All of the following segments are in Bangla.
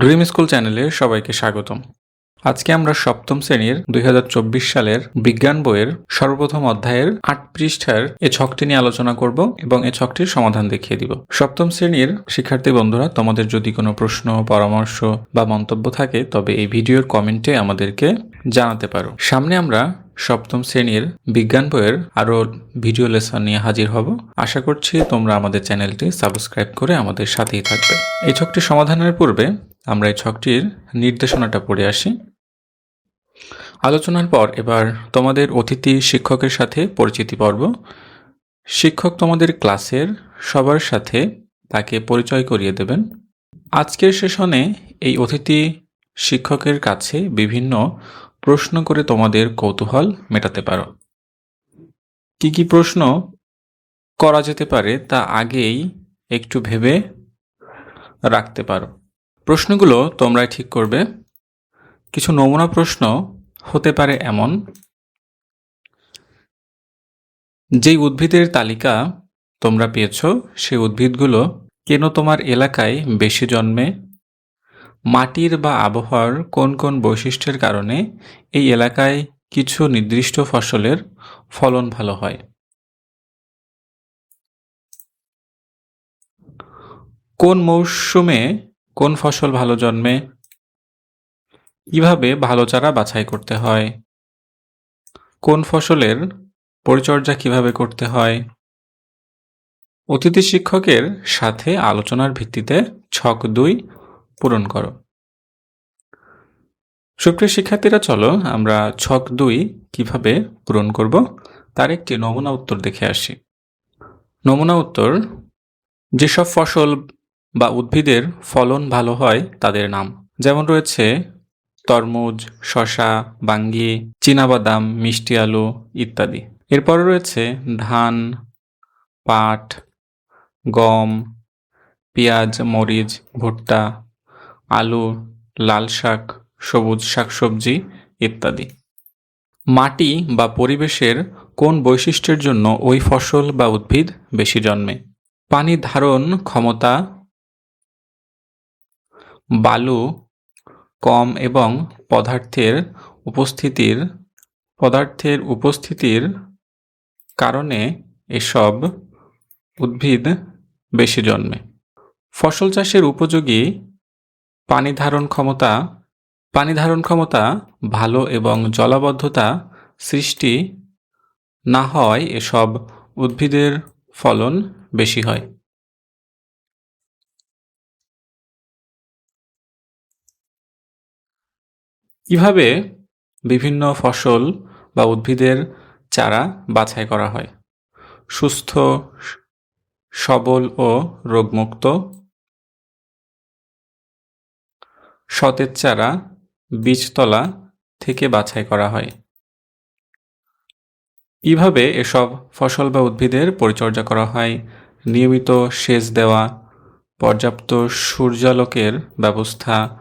ড্রিম স্কুল চ্যানেলে সবাইকে স্বাগতম। আজকে আমরা সপ্তম শ্রেণির দুই হাজার চব্বিশ সালের বিজ্ঞান বইয়ের সর্বপ্রথম অধ্যায়ের আট পৃষ্ঠার এ ছকটি নিয়ে আলোচনা করব এবং এই ছকটির সমাধান দেখিয়ে দিব। সপ্তম শ্রেণির শিক্ষার্থী বন্ধুরা, তোমাদের যদি কোনো প্রশ্ন, পরামর্শ বা মন্তব্য থাকে, তবে এই ভিডিওর কমেন্টে আমাদেরকে জানাতে পারো। সামনে আমরা সপ্তম শ্রেণির বিজ্ঞান বইয়ের আরও ভিডিও লেসন নিয়ে হাজির হব। আশা করছি তোমরা আমাদের চ্যানেলটি সাবস্ক্রাইব করে আমাদের সাথেই থাকবে। এই ছকটি সমাধানের পূর্বে আমরা এই ছকটির নির্দেশনাটা পড়ে আসি। আলোচনার পর এবার তোমাদের অতিথি শিক্ষকের সাথে পরিচিতি পর্ব। শিক্ষক তোমাদের ক্লাসের সবার সাথে তাকে পরিচয় করিয়ে দেবেন। আজকের সেশনে এই অতিথি শিক্ষকের কাছে বিভিন্ন প্রশ্ন করে তোমাদের কৌতূহল মেটাতে পারো। কি কি প্রশ্ন করা যেতে পারে তা আগেই একটু ভেবে রাখতে পারো। প্রশ্নগুলো তোমরাই ঠিক করবে। কিছু নমুনা প্রশ্ন হতে পারে এমন। যেই উদ্ভিদের তালিকা তোমরা পেয়েছ, সেই উদ্ভিদগুলো কেন তোমার এলাকায় বেশি জন্মে? মাটির বা আবহাওয়ার কোন কোন বৈশিষ্ট্যের কারণে এই এলাকায় কিছু নির্দিষ্ট ফসলের ফলন ভালো হয়? কোন মৌসুমে কোন ফসল ভালো জন্মে? কীভাবে ভালো চারা বাছাই করতে হয়? কোন ফসলের পরিচর্যা কীভাবে করতে হয়? অতিথি শিক্ষকের সাথে আলোচনার ভিত্তিতে ছক দুই পূরণ করো। সুপ্রিয় শিক্ষার্থীরা, চলো আমরা ছক দুই কীভাবে পূরণ করব, তার একটি নমুনা উত্তর দেখে আসি। নমুনা উত্তর, যেসব ফসল বা উদ্ভিদের ফলন ভালো হয় তাদের নাম। যেমন রয়েছে তরমুজ শশা বাঙ্গি, চীনাবাদাম, মিষ্টি আলু ইত্যাদি। এরপরে রয়েছে ধান, পাট, গম, পেঁয়াজ, মরিচ, ভুট্টা আলু, লাল শাক, সবুজ শাকসবজি ইত্যাদি। মাটি বা পরিবেশের কোন বৈশিষ্ট্যের জন্য ওই ফসল বা উদ্ভিদ বেশি জন্মে? পানি ধারণ ক্ষমতা বালু কম এবং পদার্থের উপস্থিতির পদার্থের উপস্থিতির কারণে এসব উদ্ভিদ বেশি জন্মে। ফসল চাষের উপযোগী পানি ধারণ ক্ষমতা, পানি ধারণ ক্ষমতা, ভালো এবং জলাবদ্ধতা সৃষ্টি না হয় এসব উদ্ভিদের ফলন বেশি হয়। কীভাবে বিভিন্ন ফসল বা উদ্ভিদের চারা বাছাই করা হয়? সুস্থ, সবল ও রোগমুক্ত সতেজ চারা বীজতলা থেকে বাছাই করা হয়। কীভাবে এসব ফসল বা উদ্ভিদের পরিচর্যা করা হয়। নিয়মিত সেচ দেওয়া, পর্যাপ্ত সূর্যালোকের ব্যবস্থা,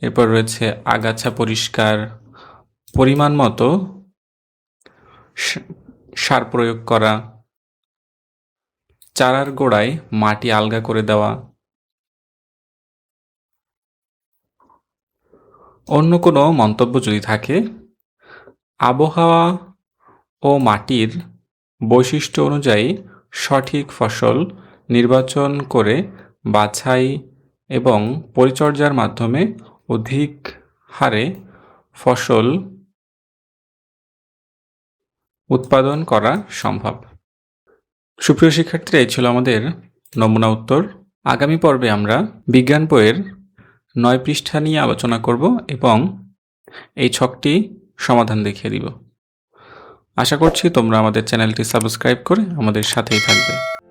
এরপর রয়েছে আগাছা পরিষ্কার, পরিমাণ মতো সার প্রয়োগ করা, চারার গোড়ায় মাটি আলগা করে দেওয়া। অন্য কোনো মন্তব্য যদি থাকে, আবহাওয়া ও মাটির বৈশিষ্ট্য অনুযায়ী সঠিক ফসল নির্বাচন করে বাছাই এবং পরিচর্যার মাধ্যমে অধিক হারে ফসল উৎপাদন করা সম্ভব। সুপ্রিয় শিক্ষার্থীরা, এই ছিল আমাদের নমুনা উত্তর। আগামী পর্বে আমরা বিজ্ঞান বইয়ের নয় পৃষ্ঠা নিয়ে আলোচনা করব এবং এই ছকটি সমাধান দেখিয়ে দিব। আশা করছি তোমরা আমাদের চ্যানেলটি সাবস্ক্রাইব করে আমাদের সাথেই থাকবে।